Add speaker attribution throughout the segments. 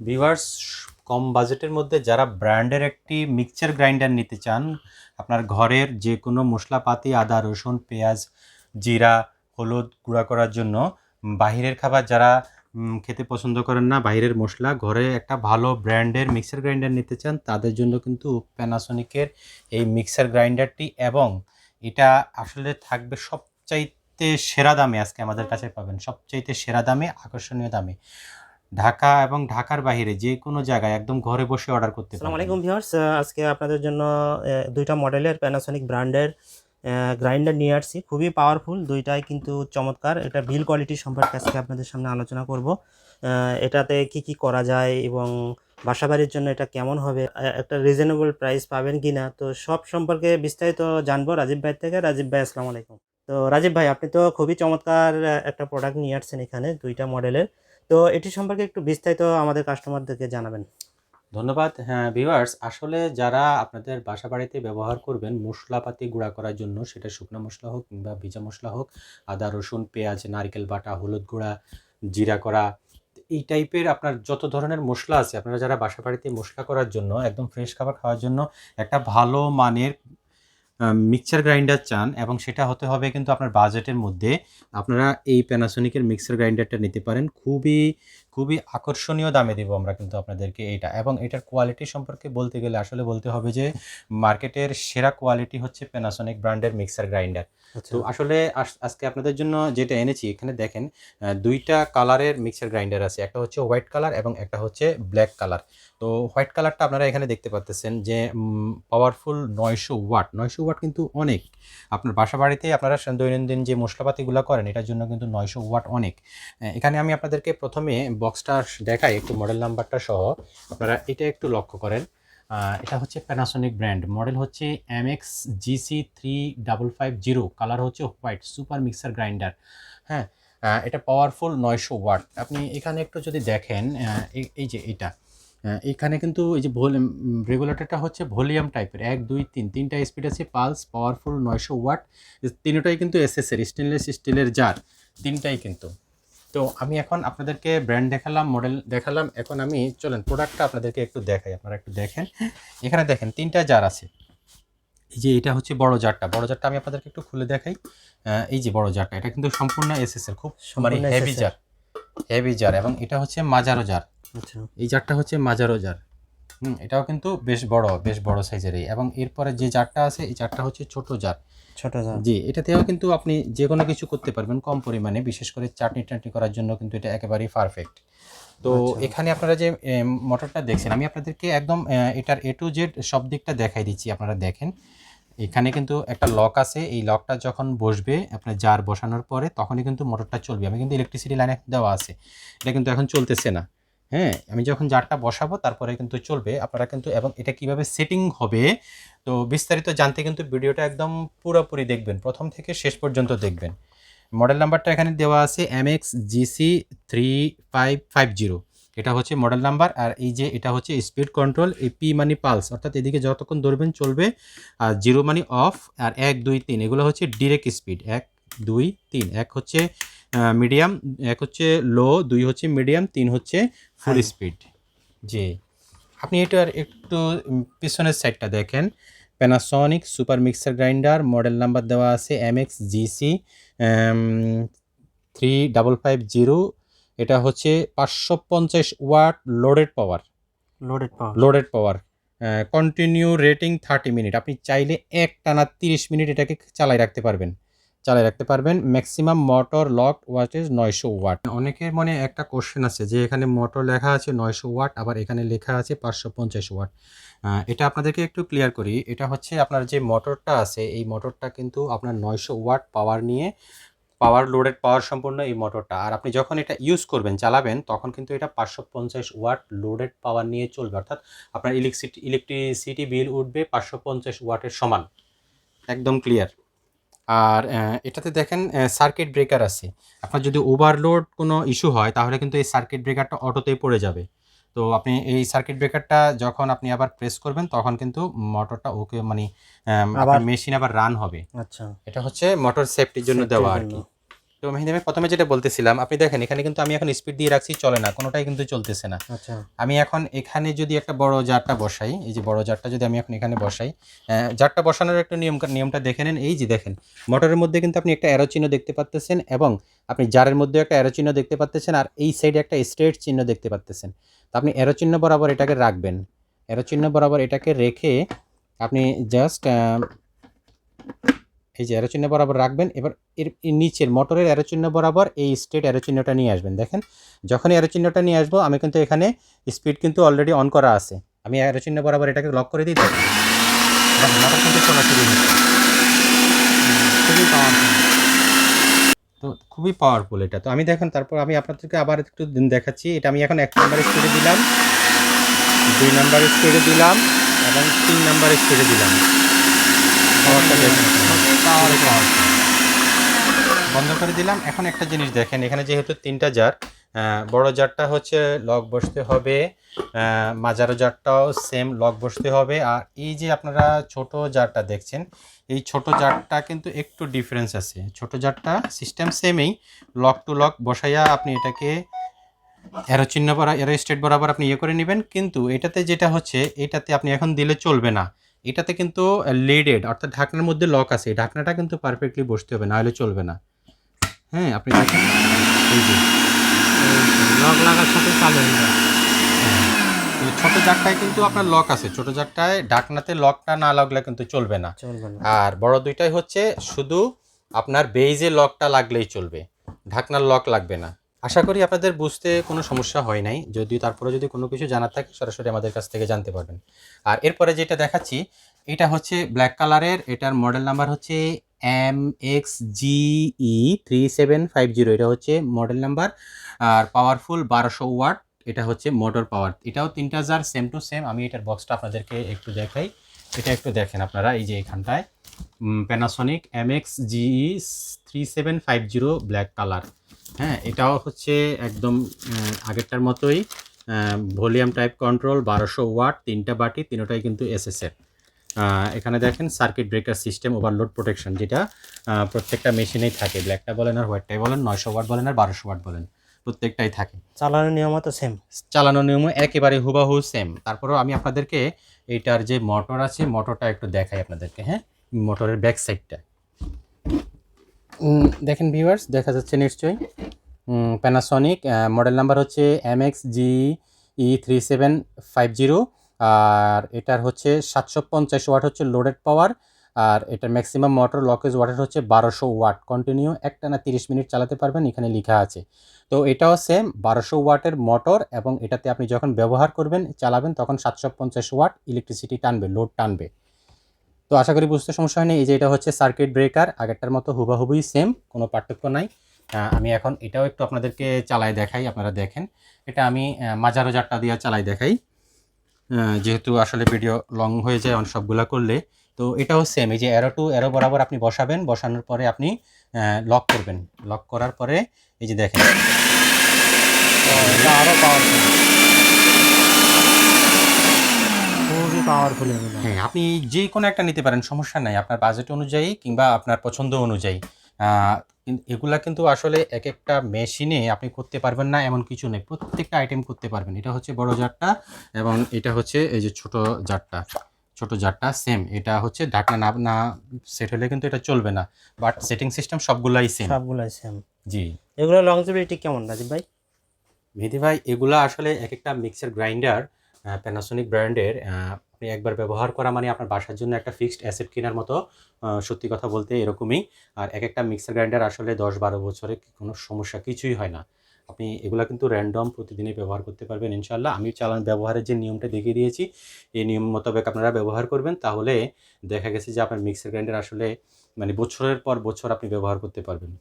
Speaker 1: Viewers, কম বাজেটের মধ্যে যারা ব্র্যান্ডের একটি মিক্সচার গ্রাইন্ডার নিতে চান, আপনার ঘরের যে কোনো মশলাপাতি, আদা, রসুন, পেঁয়াজ, জিরা, হলুদ গুঁড়া করার জন্য বাহিরের খাবার যারা খেতে পছন্দ করেন না বাইরের মশলা, ঘরে একটা ভালো ব্র্যান্ডের মিক্সার গ্রাইন্ডার নিতে চান, তাদের জন্য কিন্তু প্যানাসোনিকের এই মিক্সার গ্রাইন্ডারটি এবং এটা আসলে থাকবে সবচাইতে সেরা দামে, আজকে আমাদের কাছে পাবেন, সবচাইতে সেরা দামে, আকর্ষণীয় দামে। ঢাকা এবং ঢাকার বাইরে যে কোনো জায়গায় একদম ঘরে বসে অর্ডার করতে
Speaker 2: আসসালামু আলাইকুম ভিউয়ার্স আজকে আপনাদের জন্য দুইটা মডেলের প্যানাসনিক ব্র্যান্ডের গ্রাইন্ডার নিয়ে আসছি। খুবই পাওয়ারফুল দুইটাই কিন্তু চমৎকার। এটা বিল কোয়ালিটি সম্পর্কে আজকে আপনাদের সামনে আলোচনা করব। এটাতে কি কি করা যায় এবং বাসাবাড়ির জন্য এটা কেমন হবে একটা রিজনেবল প্রাইস পাবেন কি না তো সব সম্পর্কে বিস্তারিত জানব। রাজীব ভাই থেকে। রাজীব ভাই, আসসালামু আলাইকুম। তো রাজীব ভাই, আপনি তো খুবই চমৎকার একটা প্রোডাক্ট নিয়ে আসছেন এখানে, দুইটা মডেলের তো এটি সম্পর্কে একটু বিস্তারিত আমাদের কাস্টমারদেরকে জানাবেন।
Speaker 1: ধন্যবাদ। হ্যাঁ ভিউয়ার্স, আসলে যারা আপনাদের বাসা বাড়িতে ব্যবহার করবেন, মশলাপাতি গুঁড়া করার জন্য সেটা শুকনো মশলা হোক কিংবা ভিজা মশলা হোক, আদা, রসুন, পেঁয়াজ, নারকেল বাটা, হলুদ গুঁড়া, জিরা করা, এই টাইপের আপনার যত ধরনের মশলা আছে, আপনারা যারা বাসা বাড়িতে মশলা করার জন্য, একদম ফ্রেশ খাবার খাওয়ার জন্য একটা ভালো মানের মিক্সচার গ্রাইন্ডার চান এবং সেটা হতে হবে কিন্তু আপনার বাজেটের মধ্যে। আপনারা এই প্যানাসোনিকের মিক্সার গ্রাইন্ডারটা নিতে পারেন। খুবই খুবই আকর্ষণীয় দামে দেবো আমরা কিন্তু আপনাদেরকে এইটা এবং এটার কোয়ালিটি সম্পর্কে বলতে গেলে আসলে বলতে হবে যে মার্কেটের সেরা কোয়ালিটি হচ্ছে প্যানাসোনিক ব্র্যান্ডের মিক্সার গ্রাইন্ডার তো আসলে আস- আজকে আপনাদের জন্য যেটা এনেছি এখানে দেখেন দুইটা কালারের মিক্সার গ্রাইন্ডার আছে। একটা হচ্ছে হোয়াইট কালার এবং একটা হচ্ছে ব্ল্যাক কালার তো হোয়াইট কালারটা আপনারা এখানে দেখতে পাচ্ছেন যে পাওয়ারফুল নয়শো ওয়াট। নয়শো ওয়াট কিন্তু অনেক। আপনার বাসা বাড়িতে আপনারা দৈনন্দিন যে মশলাপাতিগুলো করেন এটার জন্য কিন্তু নয়শো ওয়াট অনেক। এখানে আমি আপনাদেরকে প্রথমে বক্সটা দেখাই, একটু মডেল নাম্বারটা সহ, আপনারা এটা একটু লক্ষ্য করেন। এটা হচ্ছে প্যানাসনিক ব্র্যান্ড মডেল হচ্ছে M X GC three double five zero colour হচ্ছে হোয়াইট সুপার মিক্সার গ্রাইন্ডার হ্যাঁ এটা পাওয়ারফুল নয়শো ওয়াট আপনি এখানে একটু যদি দেখেন এই- যে এটা এখানে কিন্তু এই যে ভলিউম রেগুলেটরটা হচ্ছে ভলিউম টাইপের। এক, দুই, তিন, তিনটা স্পিড আছে পালস পাওয়ারফুল নয়শো ওয়াট তিনটাই কিন্তু এসএসের স্টেনলেস স্টিলের জার তিনটাই কিন্তু। তো আমি এখন আপনাদেরকে ব্র্যান্ড দেখালাম মডেল দেখালাম। এখন আমি চলেন প্রোডাক্টটা আপনাদেরকে একটু দেখাই আপনারা একটু দেখেন। এখানে দেখেন তিনটা জার আছে। এই যে এটা হচ্ছে বড় জারটা বড় জারটা আমি আপনাদেরকে একটু খুলে দেখাই। এই যে বড় জারটা এটা কিন্তু সম্পূর্ণ এসএস এর খুব মানে হেভি জার হেভি জার এবং এটা হচ্ছে মাজারো জার
Speaker 2: আচ্ছা।
Speaker 1: এই জারটা হচ্ছে মাজারো জার হুম এটাও কিন্তু বেশ বড় বেশ বড় সাইজেরই এবং এরপরে যে জারটা আছে এই জারটা হচ্ছে ছোট জার
Speaker 2: ছোট
Speaker 1: জি এটাতেও কিন্তু আপনি যে কোনো কিছু করতে পারবেন কম পরিমাণে বিশেষ করে চাটনি টাটনি করার জন্য কিন্তু এটা একেবারেই পারফেক্ট তো
Speaker 2: আচ্ছা।
Speaker 1: এখানে আপনারা যে মোটরটা দেখছেন আমি আপনাদেরকে একদম এটার এ টু জেড সব দিকটা দেখাই দিচ্ছি আপনারা দেখেন। এখানে কিন্তু একটা লক আছে এই লকটা যখন বসবে আপনার জার বসানোর পরে তখনই কিন্তু মোটরটা চলবে। আমি কিন্তু ইলেকট্রিসিটি লাইনে দেওয়া আছে। এটা কিন্তু এখন চলতেছে না। হ্যাঁ আমি যখন জারটা বসাবো, তারপরে কিন্তু চলবে। আপনারা কিন্তু, এবং এটা কীভাবে সেটিং হবে, তো বিস্তারিত জানতে কিন্তু ভিডিওটা একদম পুরোপুরি দেখবেন। প্রথম থেকে শেষ পর্যন্ত দেখবেন। মডেল নাম্বারটা এখানে দেওয়া আছে M X GC three five five zero এটা হচ্ছে মডেল নাম্বার, আর এই যে এটা হচ্ছে স্পিড কন্ট্রোল, এই পি মানি পালস অর্থাৎ এদিকে যতক্ষণ ধরবেন চলবে, আর জিরো মানি অফ আর এক, দুই, তিন, এগুলো হচ্ছে ডিরেক্ট স্পিড এক, দুই, তিন, এক হচ্ছে মিডিয়াম এক হচ্ছে লো দুই হচ্ছে মিডিয়াম তিন হচ্ছে ফুল স্পিড জি। আপনি এটার একটু পিছনের সাইডটা দেখেন। Panasonic super mixer grinder model number দেওয়া আছে M X GC three double five zero এটা হচ্ছে পাঁচশো পঞ্চাশ watt loaded power
Speaker 2: loaded power
Speaker 1: loaded power continue rating thirty minute আপনি চাইলে এক টানা তিরিশ মিনিট এটাকে চালাই রাখতে পারবেন। চালাই রাখতে পারবেন। ম্যাক্সিমাম মোটর লক ওয়াটেজ নয়শো ওয়াট। অনেকের মনে একটা কোশ্চেন আছে যে এখানে মোটর লেখা আছে নয়শো ওয়াট, আবার এখানে লেখা আছে পাঁচশো পঞ্চাশ ওয়াট। এটা আপনাদেরকে একটু ক্লিয়ার করি। এটা হচ্ছে আপনার যে মোটরটা আছে, এই মোটরটা কিন্তু আপনার নয়শো ওয়াট পাওয়ার নিয়ে পাওয়ার লোডেড পাওয়ার সম্পূর্ণ এই মোটরটা আর আপনি যখন এটা ইউজ করবেন, চালাবেন, তখন কিন্তু এটা পাঁচশো পঞ্চাশ ওয়াট লোডেড পাওয়ার নিয়ে চলবে। অর্থাৎ আপনার ইলেকট্রিসিটি ইলেকট্রিসিটি বিল উঠবে পাঁচশো পঞ্চাশ ওয়াটের সমান। একদম ক্লিয়ার আর এটাতে দেখেন সার্কিট ব্রেকার আছে। আপনার যদি ওভারলোড কোনো ইস্যু হয় তাহলে কিন্তু এই সার্কিট ব্রেকারটা অটোতেই পড়ে যাবে। তো আপনি এই সার্কিট ব্রেকারটা যখন আপনি আবার প্রেস করবেন তখন কিন্তু মোটরটা ওকে মানে
Speaker 2: আবার-
Speaker 1: মেশিন আবার রান হবে।
Speaker 2: আচ্ছা।
Speaker 1: এটা হচ্ছে মোটর সেফটির জন্য দেওয়া আর কি। তো মেহেদি ভাই প্রথমে যেটা বলতেছিলাম আপনি দেখেন এখানে কিন্তু আমি এখন স্পিড দিয়ে রাখছি চলে না কোনোটাই কিন্তু চলতেছে না।
Speaker 2: আচ্ছা।
Speaker 1: আমি এখন এখানে যদি একটা বড় জারটা বসাই এই যে বড় জারটা যদি আমি এখন এখানে বসাই জারটা বসানোর একটা নিয়ম নিয়মটা দেখে নেন। এই যে দেখেন মোটরের মধ্যে কিন্তু আপনি একটা অ্যারো চিহ্ন দেখতে পাচ্তেছেন এবং আপনি জারের মধ্যে একটা অ্যারো চিহ্ন দেখতে পাচ্তেছেন আর এই সাইডে একটা স্ট্রেট চিহ্ন দেখতে পাচ্তেছেন। তো আপনি অ্যারো চিহ্ন বরাবর এটাকে রাখবেন। অ্যারো চিহ্ন বরাবর এটাকে রেখে আপনি জাস্ট এই যে অ্যারো চিহ্ন বরাবর রাখবেন এবার এর নিচের মোটরের অ্যারো চিহ্ন বরাবর এই স্ট্রেট অ্যারো চিহ্নটা নিয়ে আসবেন। দেখেন যখন অ্যারো চিহ্নটা নিয়ে আসব আমি কিন্তু এখানে স্পিড কিন্তু অলরেডি অন করা আছে। আমি অ্যারো চিহ্ন বরাবর এটাকে লক করে দিই মোটর কিন্তু চলা শুরু
Speaker 2: খুবই পাওয়ারফুল
Speaker 1: তো খুবই পাওয়ারফুল এটা। তো আমি দেখেন তারপর আমি আপনাদেরকে আবার একটু দিন দেখাচ্ছি। এটা আমি এখন এক নাম্বার স্পিডে দিলাম দুই নাম্বার স্পিডে দিলাম এবং তিন নাম্বার স্পিডে দিলাম। পাওয়ারটা দেখেন বন্ধ করে দিলাম। এখন একটা জিনিস দেখেন, এখানে যেহেতু তিনটা জার বড় জারটা হচ্ছে লক বসতে হবে মাঝারো জারটাও সেম লক বসতে হবে। আর এই যে আপনারা ছোট জারটা দেখছেন, এই ছোট জারটা কিন্তু একটু ডিফারেন্স আছে। ছোট জারটা সিস্টেম সেমই লক টু লক বসাইয়া আপনি এটাকে এরো চিহ্ন বরা এরো স্টেট বরাবর আপনি ইয়ে করে নেবেন। কিন্তু এটাতে যেটা হচ্ছে, এটাতে আপনি এখন দিলে চলবে না। এটাতে কিন্তু লিডেড অর্থাৎ ঢাকনার মধ্যে লক আছে। ঢাকনাটা কিন্তু পারফেক্টলি বসতে হবে না হলে চলবে না। হ্যাঁ আপনি দেখেন। এই যে।
Speaker 2: লক লাগার সাথে চালু হয়ে যায়।
Speaker 1: হ্যাঁ। ছোট জারটায় কিন্তু আপনার লক আছে। ছোট জারটায় ঢাকনাতে লকটা না লাগলে কিন্তু চলবে না। আর বড় দুইটাই হচ্ছে শুধু আপনার বেইজে লকটা লাগলেই চলবে। ঢাকনার লক লাগবে না। আশা করি আপনাদের বুঝতে কোনো সমস্যা হয় নাই। যদি তারপরে যদি কোনো কিছু জানার থাকে, সরাসরি আমাদের কাছ থেকে জানতে পারবেন। আর এরপরে যেটা দেখাচ্ছি, এটা হচ্ছে ব্ল্যাক কালারের এটার মডেল নাম্বার হচ্ছে M X GE three seven five zero এটা হচ্ছে মডেল নাম্বার আর পাওয়ারফুল বারোশো ওয়াট এটা হচ্ছে মোটর পাওয়ার এটাও তিনটা জার সেম টু সেম আমি এটার বক্সটা আপনাদেরকে একটু দেখাই। এটা একটু দেখেন আপনারা এই যে এখানটায়। Panasonic M X GE three seven five zero black colour হ্যাঁ এটাও হচ্ছে একদম আগেরটার মতোই ভলিউম টাইপ কন্ট্রোল বারোশো ওয়াট তিনটা বাটি তিনটাই কিন্তু এসএসের এখানে দেখেন circuit breaker system overload protection যেটা প্রত্যেকটা মেশিনেই থাকে। ব্ল্যাকটা বলেন আর হোয়াইটটাই বলেন নয়শো ওয়াট বলেন আর বারোশো ওয়াট বলেন প্রত্যেকটাই থাকে।
Speaker 2: চালানোর নিয়ম তো সেম
Speaker 1: চালানোর নিয়মও একেবারে হুবাহু সেম তারপরেও আমি আপনাদেরকে এইটার যে মোটর আছে মোটরটা একটু দেখাই আপনাদেরকে হ্যাঁ? মোটরের ব্যাক সাইডটা দেখেন ভিউয়ার্স দেখা যাচ্ছে নিশ্চয়ই। প্যানাসনিক মডেল নাম্বার হচ্ছে M X G E three seven five zero আর এটার হচ্ছে সাতশো পঞ্চাশ ওয়াট হচ্ছে লোডেড পাওয়ার আর এটার ম্যাক্সিমাম মোটর লকেজ ওয়াটার হচ্ছে বারোশো ওয়াট কন্টিনিউ একটা না তিরিশ মিনিট চালাতে পারবেন, এখানে লেখা আছে। তো এটাও সেম বারোশো ওয়াটের মোটর এবং এটাতে আপনি যখন ব্যবহার করবেন, চালাবেন, তখন সাতশো পঞ্চাশ ওয়াট ইলেকট্রিসিটি টানবে লোড টানবে। তো আশা করি বুঝতে সমস্যা হয়নি, এই যে এটা হচ্ছে সার্কিট ব্রেকার আগেরটার মতো হুবাহুবুই সেম কোনো পার্থক্য নাই। আমি এখন এটাও একটু আপনাদেরকে চালাই দেখাই, আপনারা দেখেন। এটা আমি মাঝারো জারটা দিয়ে চালাই দেখাই। যেহেতু আসলে ভিডিও লং হয়ে যায় অন সবগুলা করলে। তো এটাও সেম এই যে অ্যারো টু অ্যারো বরাবর আপনি বসাবেন বসানোর পরে আপনি লক করবেন। লক করার পরে এই যে দেখেন।
Speaker 2: এটা আরও পাওয়ারফুল খুবই পাওয়ারফুল
Speaker 1: হ্যাঁ আপনি যে কোনো একটা নিতে পারেন সমস্যা নাই। আপনার বাজেট অনুযায়ী কিংবা আপনার পছন্দ অনুযায়ী। এগুলা কিন্তু আসলে এক একটা মেশিনে আপনি করতে পারবেন না এমন কিছু নেই। প্রত্যেকটা আইটেম করতে পারবেন। এটা হচ্ছে বড় জারটা এবং এটা হচ্ছে এই যে ছোট জারটা। ছোট জারটা সেম এটা হচ্ছে ঢাকনা না না সেট হলে কিন্তু এটা চলবে না বাট সেটিং সিস্টেম সবগুলাই সেম
Speaker 2: সবগুলাই সেম
Speaker 1: জি।
Speaker 2: এগুলো লংজিবিলিটি কেমন রাজীব ভাই?
Speaker 1: মেহেদি ভাই এগুলো আসলে এক একটা মিক্সার গ্রাইন্ডার প্যানাসোনিক ব্র্যান্ডের আপনি একবার ব্যবহার করা মানে আপনার বাসার জন্য একটা ফিক্সড অ্যাসেট কেনার মতো সত্যি কথা বলতে এরকমই আর এক একটা মিক্সার গ্রাইন্ডার আসলে দশ বারো বছরে কোনো সমস্যা কিছুই হয় না। আপনি এগুলা কিন্তু র্যান্ডম প্রতিদিনই ব্যবহার করতে পারবেন ইনশাল্লাহ আমি চালান ব্যবহারের যে নিয়মটা দেখিয়ে দিয়েছি, এই নিয়ম মোতাবেক আপনারা ব্যবহার করবেন। তাহলে দেখা গেছে যে আপনার মিক্সার গ্রাইন্ডার আসলে মানে বছরের পর বছর আপনি ব্যবহার করতে পারবেন।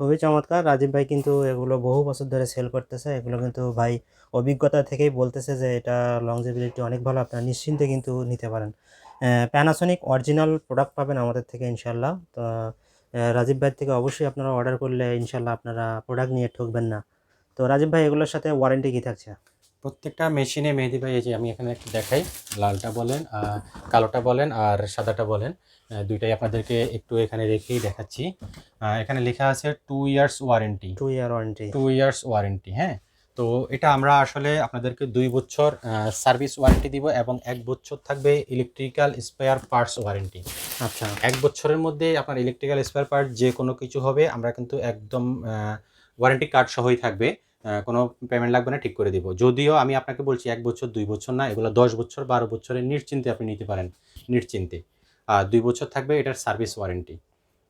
Speaker 2: খুবই চমৎকার। রাজীব ভাই কিন্তু এগুলো বহু বছর ধরে সেল করতেছে। এগুলো কিন্তু ভাই অভিজ্ঞতা থেকেই বলতেছে যে এটা লংজিবিলিটি অনেক ভালো। আপনারা নিশ্চিন্তে কিন্তু নিতে পারেন। প্যানাসনিক অরিজিনাল প্রোডাক্ট পাবেন আমাদের থেকে ইনশাল্লাহ তো রাজীব ভাই থেকে অবশ্যই আপনারা অর্ডার করলে ইনশাল্লাহ আপনারা প্রোডাক্ট নিয়ে ঠকবেন না। তো রাজীব ভাই এগুলোর সাথে ওয়ারেন্টি কী থাকছে?
Speaker 1: প্রত্যেকটা মেশিনে মেহেদি ভাই এই যে আমি এখানে একটু দেখাই। লালটা বলেন আর কালোটা বলেন আর সাদাটা বলেন দুইটাই আপনাদেরকে একটু এখানে রেখেই দেখাচ্ছি। এখানে লেখা আছে two years warranty
Speaker 2: two year warranty
Speaker 1: two years warranty হ্যাঁ। তো এটা আমরা আসলে আপনাদেরকে দুই বছর সার্ভিস ওয়ারেন্টি দিব এবং এক বছর থাকবে ইলেকট্রিক্যাল স্পেয়ার পার্টস ওয়ারেন্টি
Speaker 2: আচ্ছা।
Speaker 1: এক বছরের মধ্যে আপনার ইলেকট্রিক্যাল স্পেয়ার পার্ট যে কোনো কিছু হবে আমরা কিন্তু একদম ওয়ারেন্টি কার্ড সহই থাকবে কোনো পেমেন্ট লাগবে না ঠিক করে দিব। যদিও আমি আপনাকে বলছি এক বছর দুই বছর না এগুলো দশ বছর বারো বছরের নিশ্চিন্তে আপনি নিতে পারেন নিশ্চিন্তে। আর দুই বছর থাকবে এটার সার্ভিস ওয়ারেন্টি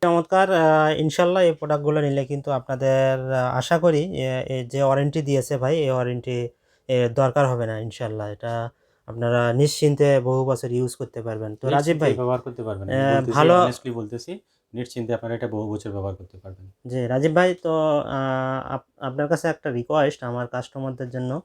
Speaker 2: চমৎকার ইনশাল্লাহ এই প্রোডাক্টগুলো নিলে কিন্তু আপনাদের আশা করি যে ওয়ারেন্টি দিয়েছে ভাই এই ওয়ারেন্টি দরকার হবে না ইনশাল্লাহ। এটা আপনারা নিশ্চিন্তে বহু বছর ইউজ করতে পারবেন। তো রাজীব ভাই
Speaker 1: ব্যবহার করতে পারবেন।
Speaker 2: ভালো-
Speaker 1: বলতেছি নিশ্চিন্তে আপনারা এটা বহু বছর ব্যবহার করতে পারবেন।
Speaker 2: জি রাজীব ভাই তো আপ- আপনার কাছে একটা রিকোয়েস্ট আমার কাস্টমারদের জন্য।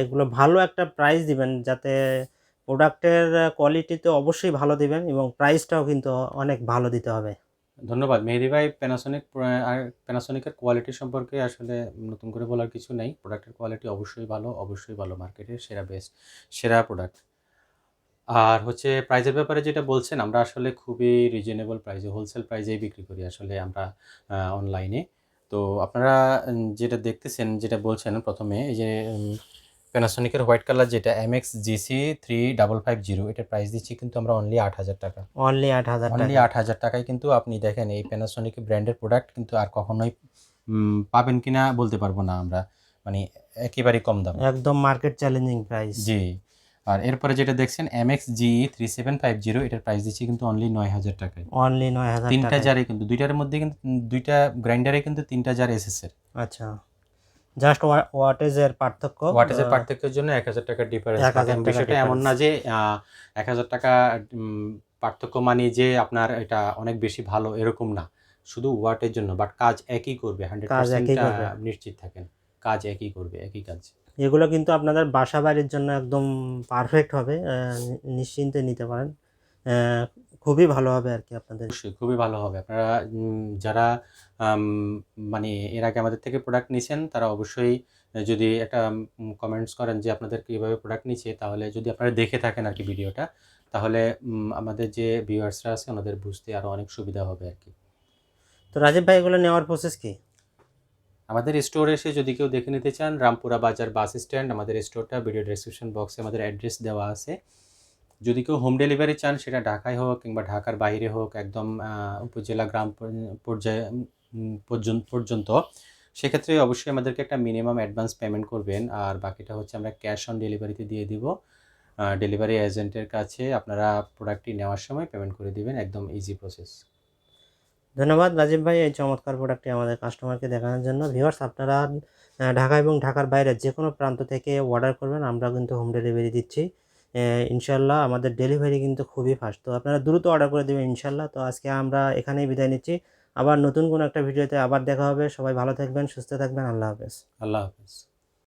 Speaker 2: এগুলো ভালো একটা প্রাইস দিবেন যাতে প্রোডাক্টের কোয়ালিটি তো অবশ্যই ভালো দিবেন এবং প্রাইসটাও কিন্তু অনেক ভালো দিতে হবে।
Speaker 1: ধন্যবাদ। মেহেদি ভাই প্যানাসোনিক আর প্যানাসোনিকের কোয়ালিটি সম্পর্কে আসলে নতুন করে বলার কিছু নেই। প্রোডাক্টের কোয়ালিটি অবশ্যই ভালো অবশ্যই ভালো মার্কেটের সেরা বেস্ট সেরা প্রোডাক্ট আর হচ্ছে প্রাইজের ব্যাপারে যেটা বলছেন, আমরা আসলে খুবই রিজনেবল প্রাইসে হোলসেল প্রাইজেই বিক্রি করি আসলে আমরা অনলাইনে তো আপনারা যেটা দেখতেছেন, যেটা বলছেন প্রথমে, এই যে প্যানাসোনিকের হোয়াইট কালার যেটা M X GC three double five zero এটার প্রাইস দিচ্ছি কিন্তু আমরা অনলি আট হাজার টাকা।
Speaker 2: অনলি আট হাজার
Speaker 1: অনলি আট হাজার টাকায় কিন্তু আপনি দেখেন এই প্যানাসোনিক ব্র্যান্ডের প্রোডাক্ট কিন্তু আর কখনোই পাবেন কিনা বলতে পারব না আমরা। মানে একেবারেই কম দাম।
Speaker 2: একদম মার্কেট চ্যালেঞ্জিং প্রাইস
Speaker 1: জি। আর এরপরে যেটা দেখছেন M X G three seven five zero এটার প্রাইস দিচ্ছি কিন্তু অনলি নয় হাজার টাকায়।
Speaker 2: অনলি নয় হাজার
Speaker 1: তিনটা জারে কিন্তু দুইটার মধ্যে কিন্তু দুইটা গ্রাইন্ডারে কিন্তু তিনটা জার এসেছে
Speaker 2: আচ্ছা। জাস্ট ওয়াটেজের পার্থক্য
Speaker 1: ওয়াটেজের পার্থক্যের জন্য এক হাজার টাকার ডিফারেন্স
Speaker 2: 1000
Speaker 1: বিষয়টা এমন না যে এক হাজার টাকা পার্থক্য মানে যে আপনার এটা অনেক বেশি ভালো এরকম না। শুধু ওয়াটের জন্য বাট কাজ একই করবে হান্ড্রেড
Speaker 2: করবে।
Speaker 1: নিশ্চিত থাকেন। কাজ একই করবে একই কাজ।
Speaker 2: এগুলো কিন্তু আপনাদের বাসা বাড়ির জন্য একদম পারফেক্ট হবে নিশ্চিন্তে নিতে পারেন। আহ, খুবই ভালো হবে আর কি আপনাদের।
Speaker 1: অবশ্যই খুবই ভালো হবে। আপনারা যারা মানে এর আগে আমাদের থেকে প্রোডাক্ট নিছেন তারা অবশ্যই যদি একটা কমেন্টস করেন যে আপনাদের কীভাবে প্রোডাক্ট নিচ্ছে তাহলে যদি আপনারা দেখে থাকেন আর কি ভিডিওটা তাহলে আমাদের যে ভিউয়ার্সরা আছে ওনাদের বুঝতে আরও অনেক সুবিধা হবে আর কি
Speaker 2: তো রাজীব ভাই এগুলো নেওয়ার প্রসেস কি?
Speaker 1: আমাদের স্টোরে এসে যদি কেউ দেখে নিতে চান রামপুরা বাজার বাস স্ট্যান্ড আমাদের স্টোরটা ভিডিও ডেসক্রিপশন বক্সে আমাদের অ্যাড্রেস দেওয়া আছে। যদি কেউ হোম ডেলিভারি চান, সেটা ঢাকায় হোক কিংবা ঢাকার বাইরে হোক, একদম উপজেলা, গ্রাম পর্যায়ে পর্যন্ত পর্যন্ত, সেক্ষেত্রে অবশ্যই আমাদেরকে একটা মিনিমাম অ্যাডভান্স পেমেন্ট করবেন। আর বাকিটা হচ্ছে আমরা ক্যাশ অন ডেলিভারিতে দিয়ে দিব। ডেলিভারি এজেন্টের কাছে আপনারা প্রোডাক্টটি নেওয়ার সময় পেমেন্ট করে দিবেন। একদম ইজি প্রসেস
Speaker 2: ধন্যবাদ রাজীব ভাই, এই চমৎকার প্রোডাক্টটি আমাদের কাস্টমারকে দেখানোর জন্য। ভিউয়ার্স আপনারা ঢাকা এবং ঢাকার বাইরে যে কোনো প্রান্ত থেকে অর্ডার করবেন, আমরা কিন্তু হোম ডেলিভারি দিচ্ছি। ইনশাল্লাহ আমাদের ডেলিভারি কিন্তু খুবই ফাস্ট তো আপনারা দ্রুত অর্ডার করে দেবেন ইনশাল্লাহ। তো আজকে আমরা এখানেই বিদায় নিচ্ছি। আবার নতুন কোনো একটা ভিডিওতে আবার দেখা হবে। সবাই ভালো থাকবেন, সুস্থ থাকবেন। আল্লাহ হাফেজ।
Speaker 1: আল্লাহ হাফিজ।